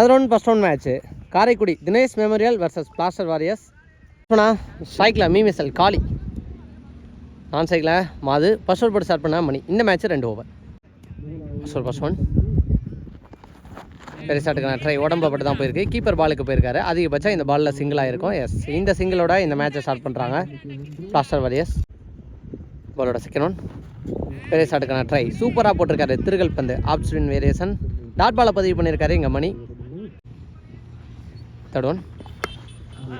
பதினொன்று one first one match Karaikudi Dinesh memorial versus blaster warriors அண்ணா ஸ்ட்ரைக்கில் மீமிசல் காளி நான் சைக்கிளில் மாது ஃபர்ஸ்ட் ஓவர் போட்டு ஸ்டார்ட் பண்ண மணி. இந்த மேட்ச் ரெண்டு over first over first one பெருசாட்டுக்கான try உடம்பு பட்டு தான் போயிருக்கு. கீப்பர் பாலுக்கு போயிருக்காரு. அதிகபட்சம் இந்த பாலில் சிங்கிளாக இருக்கும் எஸ் இந்த சிங்கிளோட இந்த மேட்சை ஸ்டார்ட் பண்ணுறாங்க பிளாஸ்டர் வாரியர்ஸ் பாலோட செகண்ட் ஒன் பெரிய ட்ரை சூப்பராக போட்டிருக்காரு. திருகல் பந்து. ஆப்ஸ்டின் வேரியேஷன் டாட் பாலை பதிவு பண்ணியிருக்காரு இங்கே மணி. தேர்ட் ஒன்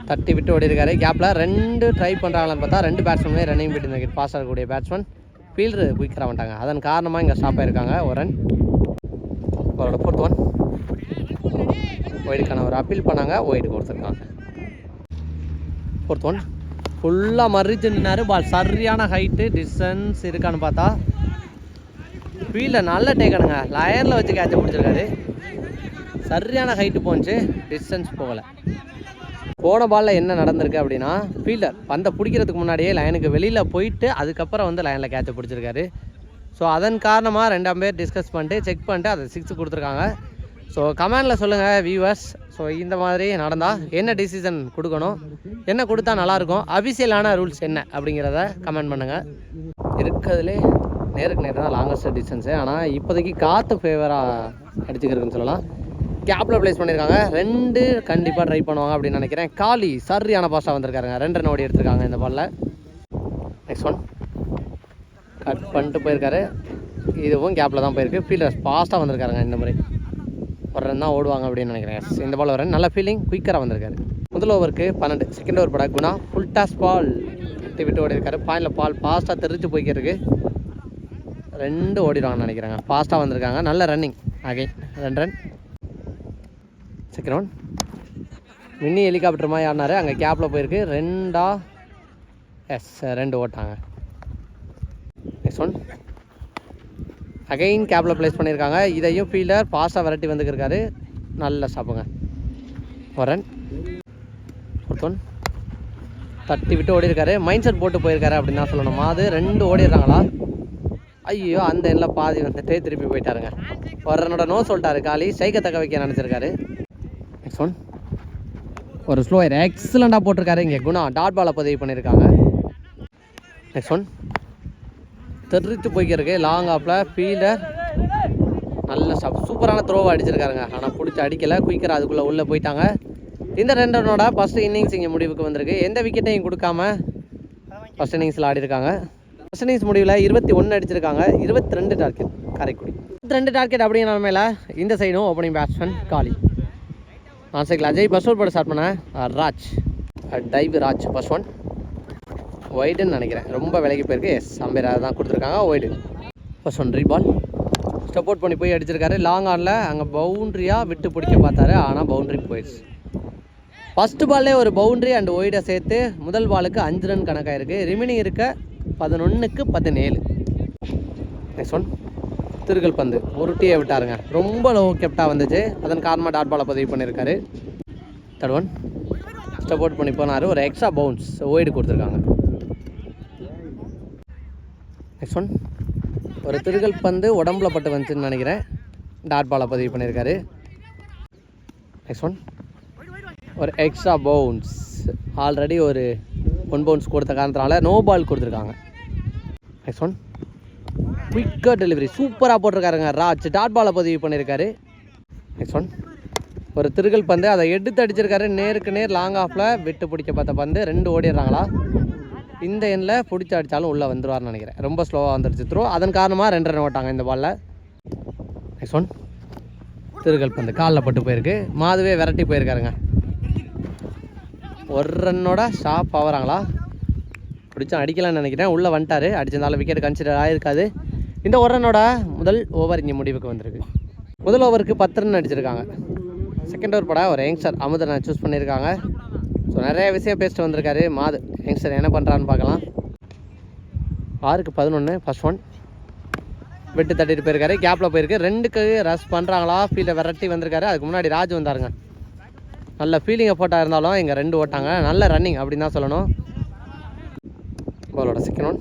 தட்டி விட்டு ஓடி இருக்காரு கேப்பில் ரெண்டு ட்ரை பண்ணுறாங்களான்னு பார்த்தா ரெண்டு பேட்ஸ்மேனே ரன்னிங் போயிட்டு இருந்த பாஸ் ஆகக்கூடிய பேட்ஸ்மேன் ஃபீல்டர் குயிக்கராக வந்துட்டாங்க. அதன் காரணமாக இங்கே ஸ்டாப் ஆயிருக்காங்க. ஒரு ரன் அவரோட ஃபோர்த் ஒன் ஒயிடுக்கான ஒரு அப்பீல் பண்ணாங்க. ஒயிடு கொடுத்துருக்காங்க. ஃபோர்த் ஒன் ஃபுல்லாக மறிச்சு நின்னார். பால் சரியான ஹைட்டு டிஸ்டன்ஸ் இருக்கான்னு பார்த்தா ஃபீல்டில் நல்ல டேக்கனுங்க லயனில் வச்சு கேட்ச பிடிச்சிருக்காரு சரியான ஹைட்டு போச்சு. டிஸ்டன்ஸ் போகலை. போன பாலில் என்ன நடந்திருக்கு அப்படின்னா ஃபீல்டர் பந்தை பிடிக்கிறதுக்கு முன்னாடியே லைனுக்கு வெளியில் போயிட்டு அதுக்கப்புறம் வந்து லைனில் கேட்சை பிடிச்சிருக்காரு. ஸோ அதன் காரணமாக ரெண்டாம் பேர் டிஸ்கஸ் பண்ணிட்டு செக் பண்ணிட்டு அதை சிக்ஸ் கொடுத்துருக்காங்க. ஸோ கமெண்டில் சொல்லுங்கள் வியூவர்ஸ் ஸோ இந்த மாதிரி நடந்தால் என்ன டிசிஷன் கொடுக்கணும்? என்ன கொடுத்தா நல்லாயிருக்கும் அபிஷியலான ரூல்ஸ் என்ன அப்படிங்கிறத கமெண்ட் பண்ணுங்கள் இருக்கிறதுலே நேருக்கு நேரம் தான் லாங்கஸ்ட் டிஸ்டன்ஸு ஆனால் இப்போதைக்கு காற்று ஃபேவராக அடிச்சுக்கிறதுன்னு சொல்லலாம். கேப்பில் ப்ளேஸ் பண்ணியிருக்காங்க ரெண்டு கண்டிப்பாக ட்ரை பண்ணுவாங்க அப்படின்னு நினைக்கிறேன். காலி சரியான பாஸ்டாக வந்திருக்காருங்க. ரெண்டு ரன் ஓடி எடுத்திருக்காங்க இந்த பாலில் நெக்ஸ்ட் ஒன் கட் பண்ணிட்டு போயிருக்காரு. இதுவும் கேப்பில் தான் போயிருக்கு. ஃபீல்டர்ஸ் ஃபாஸ்ட்டாக வந்திருக்காருங்க இந்த முறை. ஒரு ரன் தான் ஓடுவாங்க அப்படின்னு நினைக்கிறேன். இந்த பால் ஒரு நல்ல ஃபீலிங் குயிக்கராக வந்திருக்காரு. முதல் ஓவருக்கு பன்னெண்டு. செகண்ட் ஓவர் பட குணா. ஃபுல் டாஸ் பால் கட்டி விட்டு ஓடி இருக்காரு பாயிண்டில் பால் ஃபாஸ்ட்டாக தெரிஞ்சு போய்க்கிருக்கு. ரெண்டு ஓடிடுவாங்கன்னு நினைக்கிறாங்க. ஃபாஸ்ட்டாக வந்திருக்காங்க. நல்ல ரன்னிங் அகைன் ரெண்டு run second one mini helicopter மாதிரி ஆடினாரு. அங்கே கேப்பில் போயிருக்கு. ரெண்டா எஸ் ரெண்டு ஓட்டாங்க. நெக்ஸ்ட் ஒன் அகைன் கேப்பில் ப்ளேஸ் பண்ணியிருக்காங்க இதையும் ஃபீல்டர் ஃபாஸ்ட்டாக விரட்டி வந்துக்கிருக்காரு. நல்ல சாப்பிடுங்க. வரன் ரன் ஃபோர்த் ஒன் தட்டி விட்டு ஓடிருக்காரு மைண்ட் செட் போட்டு போயிருக்காரு அப்படின்னு தான் சொல்லணும்? அது ரெண்டு ஓடிடுறாங்களா? ஐயோ அந்த எண்ணில் பாதி வந்துட்டு திருப்பி போயிட்டாருங்க. ஒரு ரன்னோட நோ சொல்லிட்டாரு. காலி. ஸ்ட்ரைக்கை தக்க வைக்க நினச்சிருக்காரு. ஒன் ஒரு ஸ்லோயர் எக்ஸலண்ட்டாக போட்டிருக்காரு. இங்கே குணா டாட் பாலை பதிவு பண்ணியிருக்காங்க. நெக்ஸ்ட் ஒன் தெரித்து போய்க்கிருக்கு. லாங் ஆப்பில் ஃபீல்டர் நல்ல ஸ்டாப் சூப்பரான த்ரோவை அடிச்சிருக்காருங்க. ஆனால் பிடிச்சி அடிக்கலை. குயிக்கர் அதுக்குள்ளே உள்ளே போயிட்டாங்க. இந்த ரெண்டு ரன்னோட ஃபஸ்ட் இன்னிங்ஸ் இங்கே முடிவுக்கு வந்திருக்கு. எந்த விக்கெட்டையும் கொடுக்காம ஃபஸ்ட் இன்னிங்ஸில் ஆடிருக்காங்க. ஃபஸ்ட் இன்னிங்ஸ் முடிவில் இருபத்தி ஒன்று அடிச்சிருக்காங்க. இருபத்தி ரெண்டு டார்கெட் காரைக்குடி. இருபத்தி ரெண்டு டார்கெட் அப்படிங்கிற நிலமையில இந்த சைடும் ஓப்பனிங் பேட்ஸ்மேன் காலி. ஆ சைக்கிள் அஜய் பஸ் போட ஸ்டார்ட் பண்ணேன். Raj. Dive Raj first one ஒய்டுன்னு நினைக்கிறேன். ரொம்ப விலைக்கு போயிருக்கு. எஸ் அம்பேர் தான் கொடுத்துருக்காங்க. ஒய்டு. பஸ் ஒன் ரீபால் சப்போர்ட் பண்ணி போய் அடிச்சிருக்காரு. லாங் ஆனில் அங்கே பவுண்ட்ரியாக விட்டு பிடிக்க பார்த்தாரு. ஆனால் பவுண்ட்ரி போயிடுச்சு. ஃபஸ்ட்டு பால்லே ஒரு பவுண்ட்ரி அண்ட் ஒய்டை சேர்த்து முதல் பாலுக்கு அஞ்சு ரன் கணக்காயிருக்கு. ரிமைனிங் இருக்க பதினொன்றுக்கு பதினேழு. நெக்ஸ்ட் ஒன் திருகல் பந்து. உருட்டியே விட்டாருங்க. ரொம்ப லோ கெப்டாக வந்துச்சு. அதன் காரணமாக டாட் பாலை பதிவு பண்ணியிருக்காரு. தேர்ட் ஒன் ஸ்டெப் பண்ணி போனார். ஒரு எக்ஸ்ட்ரா பவுன்ஸ் ஓய்டு கொடுத்துருக்காங்க. நெக்ஸ்ட் ஒன் ஒரு திருகல் பந்து உடம்புல பட்டு வந்துச்சுன்னு நினைக்கிறேன். டாட் பாலை பதிவு பண்ணியிருக்காரு. நெக்ஸ்ட் ஒன் ஒரு எக்ஸ்ட்ரா பவுன்ஸ் ஆல்ரெடி ஒரு ஒன் பவுன்ஸ் கொடுத்த காரணத்தினால நோ பால் கொடுத்துருக்காங்க. நெக்ஸ்ட் ஒன் குயிக்காக டெலிவரி சூப்பராக போட்டிருக்காருங்க. ராஜ் டாட் பாலை பதிவு பண்ணியிருக்காரு. நெக்ஸ்ட் ஒன் ஒரு திருகல் பந்து. அதை எடுத்து அடிச்சிருக்காரு. நேருக்கு நேர் லாங் ஆஃபில் விட்டு பிடிக்க பார்த்த பந்து. ரெண்டு ஓடிடுறாங்களா? இந்த எண்ணில் பிடிச்சி அடித்தாலும் உள்ளே வந்துருவார்னு நினைக்கிறேன். ரொம்ப ஸ்லோவாக வந்துருச்சு த்ரோ அதன் காரணமாக ரெண்டு ரன் ஓட்டாங்க இந்த பாலில் நெக்ஸ்ட் ஒன் திருகல் பந்து. காலில் பட்டு போயிருக்கு. மாதுவே விரட்டி போயிருக்காருங்க. ஒரு ரன்னோட ஸ்டாப் ஆகிறாங்களா? பிடிச்சா அடிக்கலாம்னு நினைக்கிறேன். உள்ளே வந்துட்டாரு. அடிச்சிருந்தாலும் விக்கெட் கன்சிடர் ஆகிருக்காது இந்த ஒரு ரன்னோட முதல் ஓவர் இங்கே முடிவுக்கு வந்திருக்கு. முதல் ஓவருக்கு பத்து ரன் அடிச்சிருக்காங்க. செகண்ட் ஓவர் பட ஒரு யங்ஸ்டர் அமுதனை சூஸ் பண்ணியிருக்காங்க. ஸோ நிறைய விஷயம் பேசிட்டு வந்திருக்காரு மாது. யங்ஸ்டர் என்ன பண்ணுறான்னு பார்க்கலாம். ஆறுக்கு பதினொன்று ஃபஸ்ட் ஒன் விட்டு தட்டிட்டு போயிருக்காரு. கேப்பில் போயிருக்கு. ரெண்டுக்கு ரஷ் பண்ணுறாங்களா ஃபீல்டை விரட்டி வந்திருக்காரு. அதுக்கு முன்னாடி ராஜ் வந்தாருங்க. நல்ல ஃபீலிங்கை போட்டால் இருந்தாலும் இங்கே ரெண்டு ஓட்டாங்க. நல்ல ரன்னிங் அப்படின்னு தான் சொல்லணும். பாலோட second one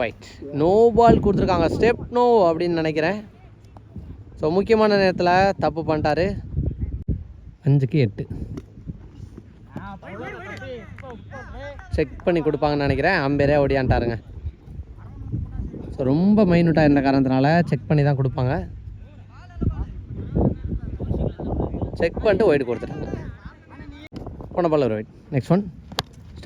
wide no ball கொடுத்துருக்காங்க. ஸ்டெப் நோ அப்படின்னு நினைக்கிறேன். ஸோ முக்கியமான நேரத்தில் தப்பு பண்ணிட்டாரு. அஞ்சுக்கு எட்டு. செக் பண்ணி கொடுப்பாங்கன்னு நினைக்கிறேன். அம்பேரே ஓடியான்ட்டாருங்க ஸோ ரொம்ப மைனூட்டாக இருந்த காரணத்தினால செக் பண்ணி தான் கொடுப்பாங்க. செக் பண்ணிட்டு ஒயிட் கொடுத்துட்டாங்க. போன பால் ஒரு ஒயிட் நெக்ஸ்ட் ஒன்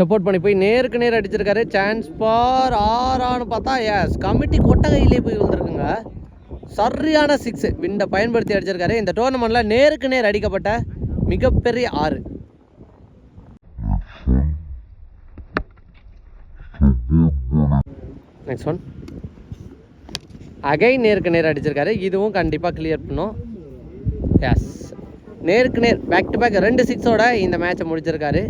சப்போர்ட் பண்ணி போய் நேருக்கு நேர் அடிச்சிருக்காரு. சான்ஸ் பார் ஆறான்னு பார்த்தா எஸ் கமிட்டி கொட்டகையிலே போய் வந்திருக்குங்க சரியான சிக்ஸ் விண்டை பயன்படுத்தி அடிச்சிருக்காரு. இந்த டோர்னமெண்ட்டில் நேருக்கு நேர் அடிக்கப்பட்ட மிகப்பெரிய ஆறு. நெக்ஸ்ட் ஒன் அகைன் நேருக்கு நேர் அடிச்சிருக்காரு. இதுவும் கண்டிப்பாக கிளியர் பண்ணும். எஸ் நேருக்கு நேர் பேக் டு பேக் ரெண்டு சிக்ஸோட இந்த மேட்சை முடிச்சிருக்காரு.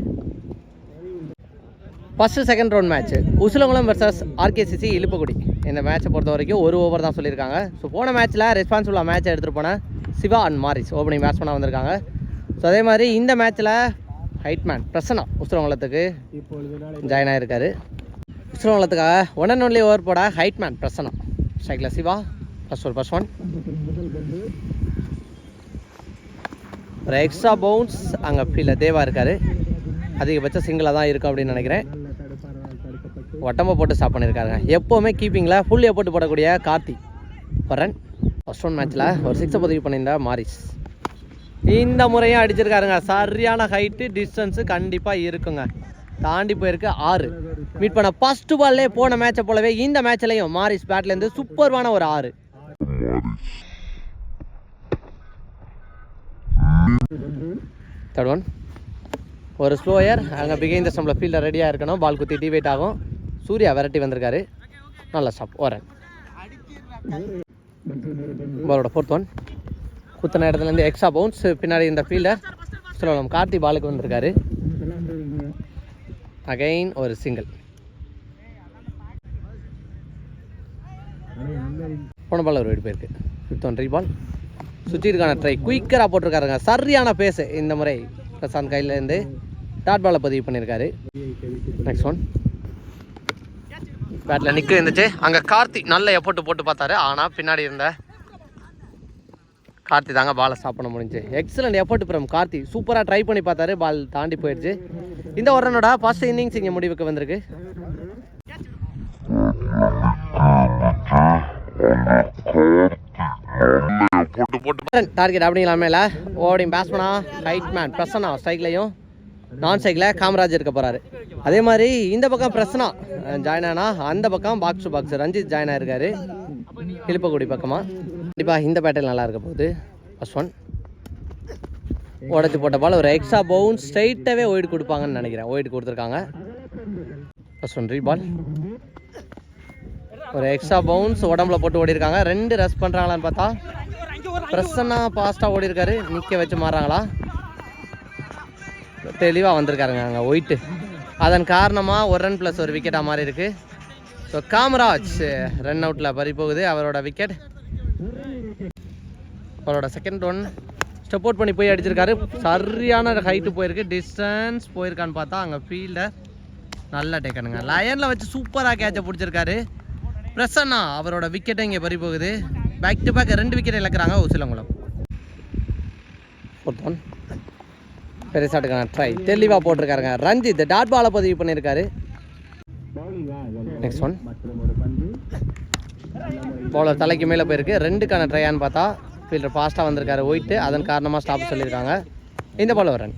First second round match Usilankulam versus RKCC Iluppakudi இந்த மேட்சை பொறுத்த வரைக்கும் ஒரு ஓவர் தான் சொல்லியிருக்காங்க. ஸோ போன மேட்ச்சில் ரெஸ்பான்சிபிளாக மேட்ச் எடுத்துகிட்டு போன சிவா அண்ட் மாரிஸ். ஓப்பனிங் பேட்ஸ்மனாக வந்திருக்காங்க. ஸோ அதே மாதிரி இந்த மேட்ச்சில் ஹைட்மேன் பிரசனா உசிலங்குளத்துக்கு ஜாயின் ஆகிருக்காரு உசிலங்குளத்துக்காக ஒன் அண்ட் ஒன்லி ஓவர் போட ஹைட்மேன் பிரசனா ஸ்ட்ரைக்கில் சிவா ஃபஸ்ட் ஒரு ஃபஸ்ட் ஒன் ஒரு எக்ஸ்ட்ரா பவுன்ஸ் அங்கே ஃபீல்டில் தேவா இருக்கார். அதிகபட்சம் சிங்கிளாக தான் இருக்கும் அப்படின்னு நினைக்கிறேன். ஒட்டம்பை போட்டு ஸ்டாப் பண்ணியிருக்காருங்க எப்போவுமே கீப்பிங்கில் ஃபுல் போட்டு போடக்கூடிய கார்த்தி. வரன். ஃபஸ்ட் ஒன் மேட்ச்சில் ஒரு சிக்ஸை பதிவு பண்ணியிருந்தா மாரிஸ். இந்த முறையும் அடிச்சிருக்காருங்க. சரியான ஹைட்டு டிஸ்டன்ஸு கண்டிப்பாக இருக்குங்க. தாண்டி போயிருக்கு ஆறு. மீட் பண்ண ஃபஸ்ட்டு பால்லே போன மேட்சை போலவே இந்த மேட்ச்லையும் மாரிஸ் பேட்லேருந்து சூப்பர்வான ஒரு ஆறு. தேர்ட் ஒன் ஒரு ஸ்லோயர் அங்கே பிகைந்த ஸ்டம்பில் ஃபீல்டர் ரெடியாக இருக்கணும். பால் குத்தி டிவைட் ஆகும். சூர்யா விரட்டி வந்திருக்காரு. நல்ல ஸ்டாப் ஓரன் பாலோட ஃபோர்த் ஒன் குத்தின இடத்துலேருந்து எக்ஸ்ட்ரா பவுன்ஸ் பின்னாடி இந்த ஃபீல்டர் சொல்லலாம் கார்த்தி பாலுக்கு வந்திருக்காரு. அகைன் ஒரு சிங்கிள் போன பால் ஒரு வீடு போயிருக்கு. ஃபிஃப்த் ஒன் பால் சுற்றிருக்கான ட்ரை குயிக்கராக போட்டிருக்காருங்க. சரியான பேஸு இந்த முறை பிரசாந்த் கையிலேருந்து டாட் பாலை பதிவு பண்ணியிருக்காரு நெக்ஸ்ட் ஒன் பேட்டில் நிற்க இருந்துச்சு. அங்கே கார்த்தி நல்ல எஃபோர்ட் போட்டு பார்த்தாரு. ஆனால் பின்னாடி இருந்த கார்த்தி தாங்க பாலை ஸ்டாப் பண்ண முடிஞ்சு. Excellent effort from Karthi. சூப்பராக ட்ரை பண்ணி பார்த்தாரு. பால் தாண்டி போயிடுச்சு இந்த ஒரு ரனோட ஃபர்ஸ்ட் இன்னிங்ஸ் இங்கே முடிவுக்கு வந்திருக்கு. டார்கெட் அப்படிங்களா மேல ஓடிங் பேட்ஸ்மனா ஹைட் மேன் பிரசனா ஸ்ட்ரைக்லையும் நான் ஸ்ட்ரைக்கில் காமராஜ் இருக்க போகிறாரு அதே மாதிரி இந்த பக்கம் பிரசனா ஜாயின் ஆனா அந்த பக்கம் box to box Ranjith join ஆயிருக்காரு. இழுப்பக்குடி பக்கமாக கண்டிப்பாக இந்த பேட்டில் நல்லா இருக்க போகுது. ஃபஸ்ட் ஒன் உடச்சி போட்ட பால் ஒரு எக்ஸ்ட்ரா பவுன் ஸ்ட்ரைட்டாகவே ஒயிட் கொடுப்பாங்கன்னு நினைக்கிறேன். ஒயிட் கொடுத்துருக்காங்க. ஃபஸ்ட் ஒன் ரீபால் ஒரு எக்ஸ்ட்ரா பவுன்ஸ் உடம்புல போட்டு ஓடிருக்காங்க ரெண்டு ரெஸ்ட் பண்ணுறாங்களான்னு பார்த்தா பிரசன்னா ஃபாஸ்ட்டாக ஓடிருக்காரு நிற்க வச்சு மாறாங்களா தெளிவாக வந்திருக்காருங்க அங்கே ஒயிட்டு அதன் காரணமாக ஒரு ரன் ப்ளஸ் ஒரு விக்கெட்டாக மாதிரி இருக்குது ஸோ காமராஜ் ரன் அவுட்டில் பறிப்போகுது அவரோட விக்கெட் அவரோட செகண்ட் ஒன் ஸ்டெப் அவுட் பண்ணி போய் அடிச்சிருக்காரு. சரியான ஹைட்டு போயிருக்கு. டிஸ்டன்ஸ் போயிருக்கான்னு பார்த்தா அங்கே ஃபீல்டர் நல்லா டேக்கனுங்க லயனில் வச்சு சூப்பராக கேட்சை பிடிச்சிருக்காரு. பிரசன்னா அவரோட விக்கெட்டை இங்கே பறி போகுது. பேக் டு பேக் ரெண்டு விக்கெட் இழக்கிறாங்க. உசிலங்குளம் ஃபோர்த் ஒன் பெருசாட்டுக்கான ட்ரை தெளிவாக போட்டிருக்காருங்க. ரஞ்சித் டாட் பாலை பதிவு பண்ணியிருக்காரு. நெக்ஸ்ட் ஒன் பவுலர் தலைக்கு மேலே போயிருக்கு. ரெண்டுக்கான ட்ரையான்னு பார்த்தா ஃபீல்டர் ஃபாஸ்ட்டாக வந்திருக்காரு ஒயிட்டு அதன் காரணமாக ஸ்டாப் சொல்லியிருக்காங்க. இந்த பால் ரன்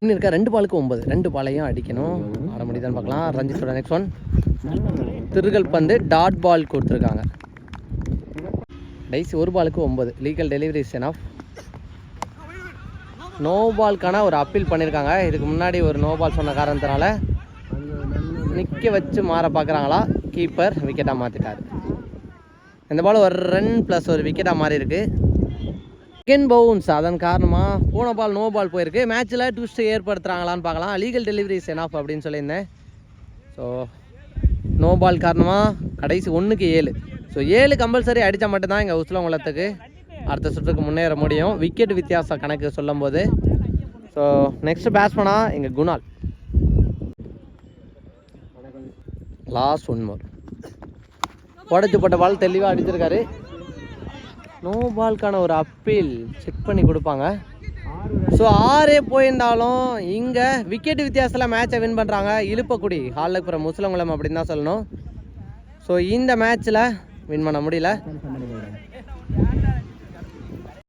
இன்னும் இருக்க ரெண்டு பாலுக்கு ஒன்பது. ரெண்டு பாலையும் அடிக்கணும். ஆட முடியுதான்னு பார்க்கலாம். ரஞ்சித்தோட நெக்ஸ்ட் ஒன் திருகல் பந்து டாட் பால் கொடுத்துருக்காங்க. டைஸ் ஒரு பாலுக்கு ஒன்பது. லீகல் டெலிவரி சென் ஆஃப் நோ பால்க்கான ஒரு அப்பீல் பண்ணியிருக்காங்க இதுக்கு முன்னாடி ஒரு நோ பால் சொன்ன காரணத்தினால நிற்க வச்சு மாற பார்க்குறாங்களா கீப்பர் விக்கெட்டாக மாற்றிட்டார் இந்த பால் ஒரு ரன் ப்ளஸ் ஒரு விக்கெட்டாக மாறி இருக்கு. செகண்ட் பவுன்ஸ் அதன் காரணமாக போன பால் நோ பால் போயிருக்கு. மேட்ச்சில் ட்விஸ்ட் ஏற்படுத்துகிறாங்களான்னு பார்க்கலாம். லீகல் டெலிவரிஸ் சென் ஆஃப் அப்படின்னு சொல்லியிருந்தேன். ஸோ நோ பால் காரணமாக கடைசி ஒன்றுக்கு ஏழு. ஸோ ஏழு கம்பல்சரி அடித்தா மட்டும்தான் இங்கே உஸ்லங்குளத்துக்கு அடுத்த சுற்றுக்கு முன்னேற முடியும். விக்கெட் வித்தியாசம் கணக்கு சொல்லும்போது. ஸோ நெக்ஸ்ட் பேட்ஸ்மனா எங்கள் குணால். லாஸ்ட் ஒன் மோர் உடச்சி போட்ட பால் தெளிவாக அடிச்சிருக்காரு. நோ பால்க்கான ஒரு அப்பீல் செக் பண்ணி கொடுப்பாங்க. ஸோ ஆறே போயிருந்தாலும் இங்கே விக்கெட் வித்தியாசத்தில் மேட்சை வின் பண்ணுறாங்க இழுப்பக்குடி ஹாலக்குப்புறம் முஸ்லங்குளம் அப்படின்னு தான் சொல்லணும். ஸோ இந்த மேட்ச்சில் வின் பண்ண முடியல.